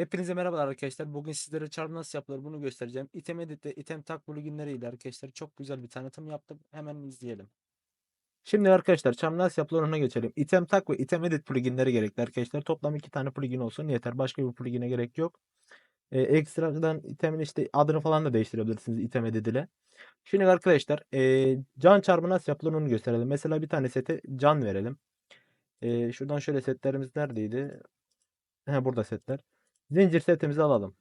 Hepinize merhabalar arkadaşlar. Bugün sizlere çarpı nasıl yapılır bunu göstereceğim. Item Edit ve Item Tag pluginleri ile arkadaşlar çok güzel bir tanıtım yaptım. Hemen izleyelim. Şimdi arkadaşlar çarpı nasıl yapılır ona geçelim. Item Tag ve Item Edit pluginleri gerekli arkadaşlar. Toplam iki tane plugin olsun yeter. Başka bir plugine gerek yok. Ee, ekstradan itemin işte adını falan da değiştirebilirsiniz Item Edit ile. Şimdi arkadaşlar ee, can çarpı nasıl yapılır onu gösterelim. Mesela bir tane sete can verelim. Ee, şuradan şöyle setlerimiz neredeydi? He, burada setler. Zincir setimizi alalım.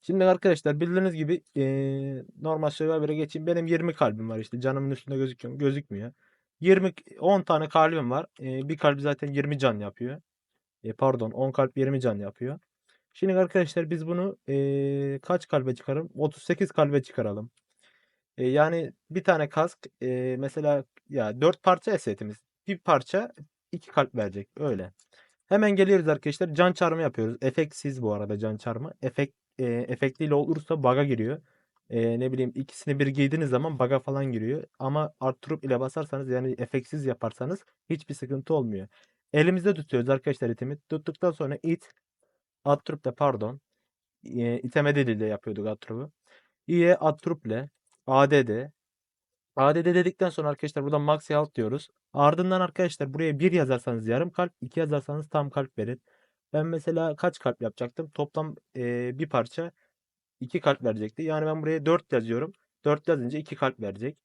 Şimdi arkadaşlar bildiğiniz gibi eee, normal Survivor'a geçeyim. Benim 20 kalbim var işte. Canımın üstünde gözüküyor? Gözükmüyor. 20 10 tane kalbim var. Eee, bir kalp zaten 20 can yapıyor. E, pardon 10 kalp 20 can yapıyor. Şimdi arkadaşlar biz bunu eee, kaç kalbe çıkaralım? 38 kalbe çıkaralım. E, yani bir tane kask eee, mesela ya 4 parça ya setimiz. Bir parça 2 kalp verecek. Öyle. Hemen geliyoruz arkadaşlar. Can çarmı yapıyoruz. Efektsiz bu arada can çarmı. Efekt e, efektliyle olursa bug'a giriyor. E, ne bileyim ikisini bir giydiğiniz zaman bug'a falan giriyor. Ama arttırıp ile basarsanız yani efektsiz yaparsanız hiçbir sıkıntı olmuyor. Elimizde tutuyoruz arkadaşlar itemi. Tuttuktan sonra it Atrup da pardon. E, iteme diliyle yapıyorduk Atrup'u. İ'ye Atrup ile ADD ADD dedikten sonra arkadaşlar burada max health diyoruz. Ardından arkadaşlar buraya 1 yazarsanız yarım kalp, 2 yazarsanız tam kalp verir. Ben mesela kaç kalp yapacaktım? Toplam e, bir parça 2 kalp verecekti. Yani ben buraya 4 yazıyorum. 4 yazınca 2 kalp verecek.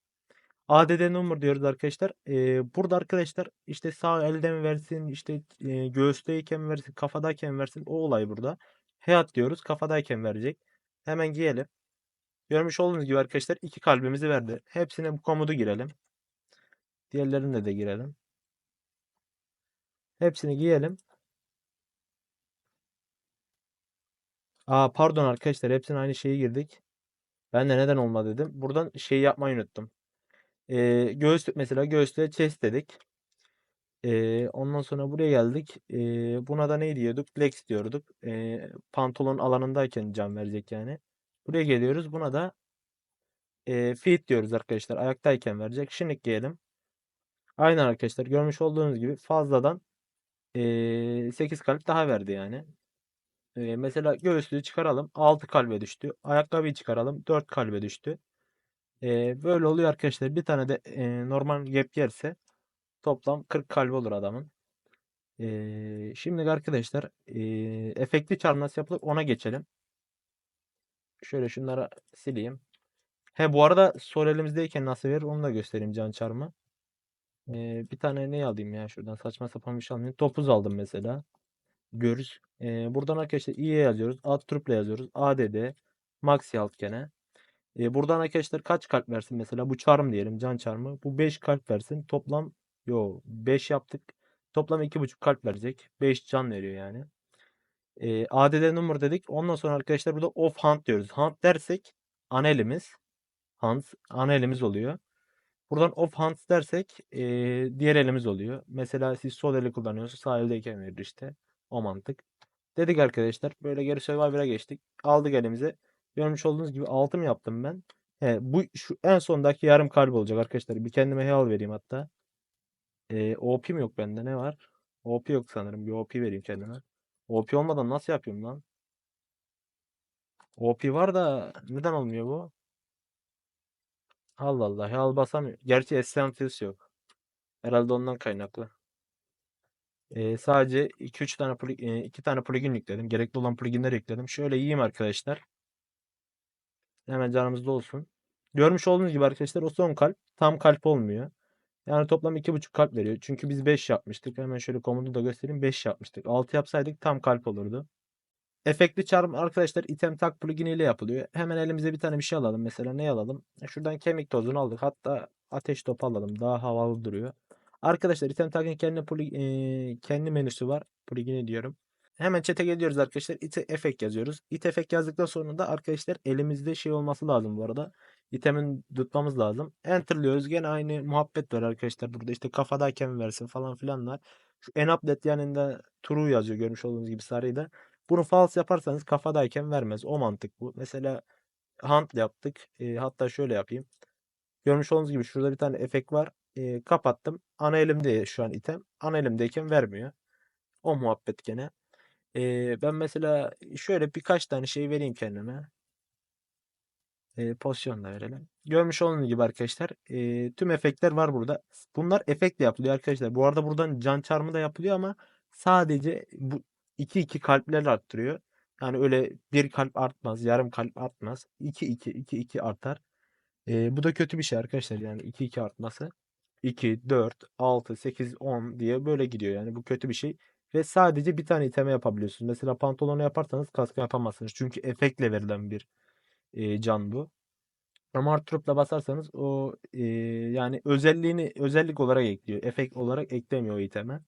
ADD number diyoruz arkadaşlar. E, burada arkadaşlar işte sağ elde mi versin, işte e, göğüsteyken mi versin, kafadayken mi versin o olay burada. Heat diyoruz. Kafadayken verecek. Hemen giyelim. Görmüş olduğunuz gibi arkadaşlar iki kalbimizi verdi. Hepsine bu komodu girelim. Diğerlerine de girelim. Hepsini giyelim. Aa pardon arkadaşlar hepsine aynı şeyi girdik. Ben de neden olmadı dedim. Buradan şeyi yapmayı unuttum. Ee, göğüs mesela göğüste chest dedik. Ee, ondan sonra buraya geldik. Ee, buna da ne diyorduk? Flex diyorduk. Ee, pantolon alanındayken can verecek yani. Buraya geliyoruz. Buna da e, feet diyoruz arkadaşlar. Ayaktayken verecek. Şimdi giyelim. Aynen arkadaşlar görmüş olduğunuz gibi fazladan e, 8 kalp daha verdi yani. E, mesela göğüslüğü çıkaralım 6 kalbe düştü. Ayakkabıyı çıkaralım 4 kalbe düştü. E, böyle oluyor arkadaşlar. Bir tane de e, normal gap yerse toplam 40 kalbi olur adamın. E, şimdi arkadaşlar e, efektli çarpı nasıl yapılır ona geçelim. Şöyle şunları sileyim. He bu arada sol elimizdeyken nasıl verir onu da göstereyim can çarmı. Ee, bir tane ne alayım ya şuradan saçma sapan bir şey almayayım. Topuz aldım mesela. Görüş. Ee, buradan arkadaşlar i'ye yazıyoruz. Alt trip'le yazıyoruz. ADD. Maxi alt gene. Ee, buradan arkadaşlar kaç kalp versin mesela? Bu çarm diyelim. Can çarmı. Bu 5 kalp versin. Toplam yo 5 yaptık. Toplam 2,5 kalp verecek. 5 can veriyor yani. Ee, ADD number dedik. Ondan sonra arkadaşlar burada off hunt diyoruz. Hunt dersek ana elimiz. Hunt ana elimiz oluyor. Buradan off hands dersek e, diğer elimiz oluyor. Mesela siz sol eli kullanıyorsunuz. Sağ eldeyken verir işte. O mantık. Dedik arkadaşlar. Böyle geri Survivor'a geçtik. Aldık elimize. Görmüş olduğunuz gibi altım yaptım ben. He, bu şu en sondaki yarım kalp olacak arkadaşlar. Bir kendime heal vereyim hatta. E, OP mi yok bende? Ne var? OP yok sanırım. Bir OP vereyim kendime. OP olmadan nasıl yapıyorum lan? OP var da neden olmuyor bu? Allah Allah. Heal basamıyor. Gerçi Essentials yok. Herhalde ondan kaynaklı. Ee, sadece 2-3 tane plug- e, iki tane plugin yükledim. Gerekli olan pluginleri yükledim. Şöyle yiyeyim arkadaşlar. Hemen canımızda olsun. Görmüş olduğunuz gibi arkadaşlar o son kalp tam kalp olmuyor. Yani toplam 2,5 kalp veriyor. Çünkü biz 5 yapmıştık. Hemen şöyle komutu da göstereyim. 5 yapmıştık. 6 yapsaydık tam kalp olurdu. Efektli çarm arkadaşlar item tag plugin ile yapılıyor. Hemen elimize bir tane bir şey alalım. Mesela ne alalım? Şuradan kemik tozunu aldık. Hatta ateş topu alalım. Daha havalı duruyor. Arkadaşlar item tag'in kendi e, kendi menüsü var. Plugin'i diyorum. Hemen chat'e geliyoruz arkadaşlar. It efekt yazıyoruz. It efekt yazdıktan sonra da arkadaşlar elimizde şey olması lazım bu arada. Itemin tutmamız lazım. Enter'lıyoruz. Gene aynı muhabbet var arkadaşlar. Burada işte kafadayken versin falan filanlar. Şu en update yanında true yazıyor görmüş olduğunuz gibi sarıyla. Bunu false yaparsanız kafadayken vermez. O mantık bu. Mesela hunt yaptık. E, hatta şöyle yapayım. Görmüş olduğunuz gibi şurada bir tane efekt var. E, kapattım. Ana elimde şu an item. Ana elimdeyken vermiyor. O muhabbet gene. Eee, ben mesela şöyle birkaç tane şey vereyim kendime. Eee, pozisyon da verelim. Görmüş olduğunuz gibi arkadaşlar eee, tüm efektler var burada. Bunlar efektle yapılıyor arkadaşlar. Bu arada buradan can çarmı da yapılıyor ama sadece bu 2-2 kalpler arttırıyor. Yani öyle bir kalp artmaz, yarım kalp artmaz. 2-2, 2-2 artar. Eee, bu da kötü bir şey arkadaşlar yani 2-2 artması. 2, 4, 6, 8, 10 diye böyle gidiyor yani bu kötü bir şey. Ve sadece bir tane iteme yapabiliyorsunuz. Mesela pantolonu yaparsanız kaskı yapamazsınız. Çünkü efektle verilen bir eee, can bu. Ama arttırıp basarsanız o eee, yani özelliğini özellik olarak ekliyor. Efekt olarak eklemiyor o iteme.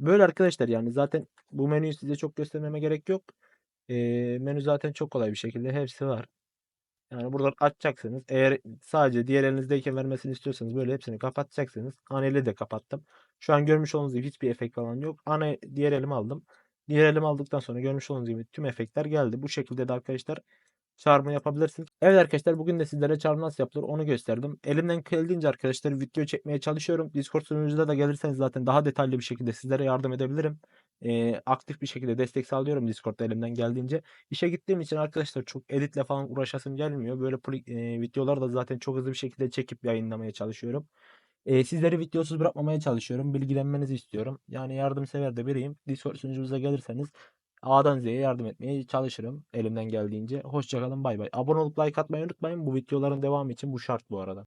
Böyle arkadaşlar yani zaten bu menüyü size çok göstermeme gerek yok. Eee, menü zaten çok kolay bir şekilde hepsi var. Yani buradan açacaksınız. Eğer sadece diğer elinizdeyken vermesini istiyorsanız böyle hepsini kapatacaksınız. Ana de kapattım. Şu an görmüş olduğunuz gibi hiçbir efekt falan yok. Ana diğer elimi aldım. Diğer elimi aldıktan sonra görmüş olduğunuz gibi tüm efektler geldi. Bu şekilde de arkadaşlar çağırma yapabilirsiniz. Evet arkadaşlar bugün de sizlere çağrı nasıl yapılır onu gösterdim. Elimden geldiğince arkadaşlar video çekmeye çalışıyorum. Discord sunucumuza da gelirseniz zaten daha detaylı bir şekilde sizlere yardım edebilirim. Eee, aktif bir şekilde destek sağlıyorum Discord'da elimden geldiğince. İşe gittiğim için arkadaşlar çok editle falan uğraşasım gelmiyor. Böyle eee, videoları da zaten çok hızlı bir şekilde çekip yayınlamaya çalışıyorum. Eee, sizleri videosuz bırakmamaya çalışıyorum. Bilgilenmenizi istiyorum. Yani yardımsever de biriyim. Discord sunucumuza gelirseniz A'dan Z'ye yardım etmeye çalışırım elimden geldiğince. Hoşçakalın bay bay. Abone olup like atmayı unutmayın. Bu videoların devamı için bu şart bu arada.